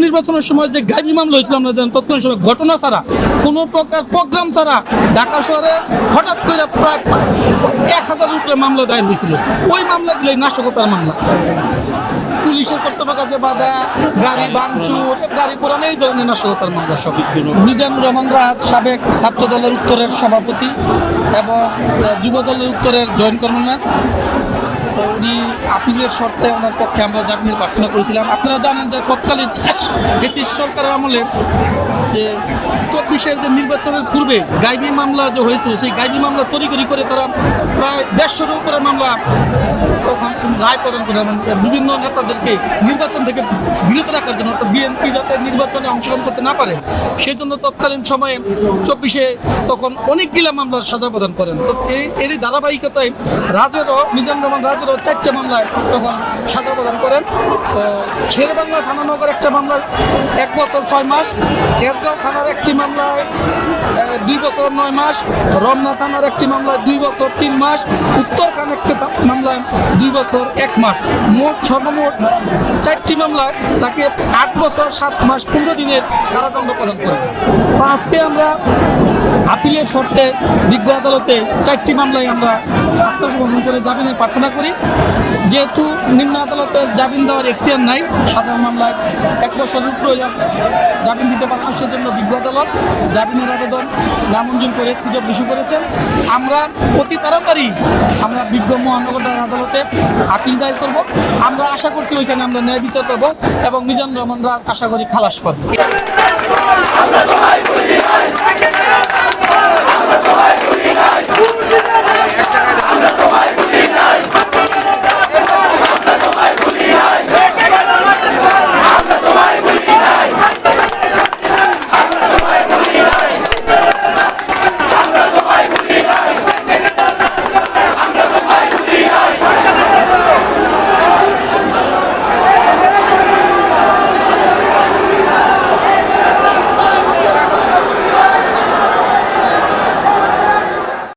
তৎকালীন সময় যে গাইবি মামলা হয়েছিল আমরা জানি, তৎকালীন সময় ঘটনা ছাড়া, কোনো প্রকার প্রোগ্রাম ছাড়া ঢাকা শহরে হঠাৎ করে প্রায় এক হাজার উপরে মামলা দায়ের হয়েছিল। ওই মামলাগুলোই নাশকতার মামলা। পুলিশের কর্তব্য কাছে বাধা, গাড়ি ভাঙচুর গাড়ি পোড়ানো, এই ধরনের নাশকতার মামলা সব। মিজানুর রহমান রাজ, সাবেক ছাত্র দলের উত্তরের সভাপতি এবং যুব দলের উত্তরের জয়েন্ট কর্মনাথ উনি আপিলের শর্তে ওনার পক্ষে আমরা জামিনের প্রার্থনা করেছিলাম, আপনারা জানেন যে তৎকালীন ব্রিটিশ সরকারের আমলে যে চব্বিশের যে নির্বাচনের পূর্বে গাইবি মামলা যে হয়েছিল, সেই গাইবি মামলা তৈরি করে তারা প্রায় দেড়শোর উপরে মামলা তখন রায় প্রদান করে বিভিন্ন নেতাদেরকে নির্বাচন থেকে বিরত রাখার জন্য অর্থাৎ বিএনপি যাতে নির্বাচনে অংশগ্রহণ করতে না পারে সেই জন্য তৎকালীন সময়ে চব্বিশে তখন অনেকগুলা মামলার সাজা প্রদান করেন। তো এরই ধারাবাহিকতায় রাজেরও মিজান রহমান রাজেরও চারটে মামলায় তখন সাজা প্রদান করেন। তো শের বাংলা থানা নগর একটা মামলায় এক বছর ছয় মাস তেজগাঁও থানার একটি মামলায় দুই বছর নয় মাস, রমনা থানার একটি মামলায় দুই বছর তিন মাস উত্তরখান একটি মামলায় দুই বছর এক মাস। মোট সর্বমোট চারটি মামলায় তাকে আট বছর সাত মাস পনেরো দিনের কারাদণ্ড প্রদান করে তো আজকে আমরা আপিলের শর্তে বিজ্ঞ আদালতে চারটি মামলায় আমরা আত্মসমর্পণ করে জামিনের প্রার্থনা করি। যেহেতু নিম্ন আদালতে জামিন দেওয়ার এখতিয়ার নাই, সাধারণ মামলায় এক বছর প্রয়োজন জামিন দিতে পারে না সেজন্য বিজ্ঞ আদালত জামিনের আবেদন নামঞ্জুর করে সিডপ ইস্যু করেছেন। আমরা অতি তাড়াতাড়ি আমরা বিজ্ঞ মহানগর আদালতে আপিল দায়ের করব। আমরা আশা করছি ওইখানে আমরা ন্যায় বিচার পাবো এবং মিজান রহমান রাজ আশা করি খালাস পাবো।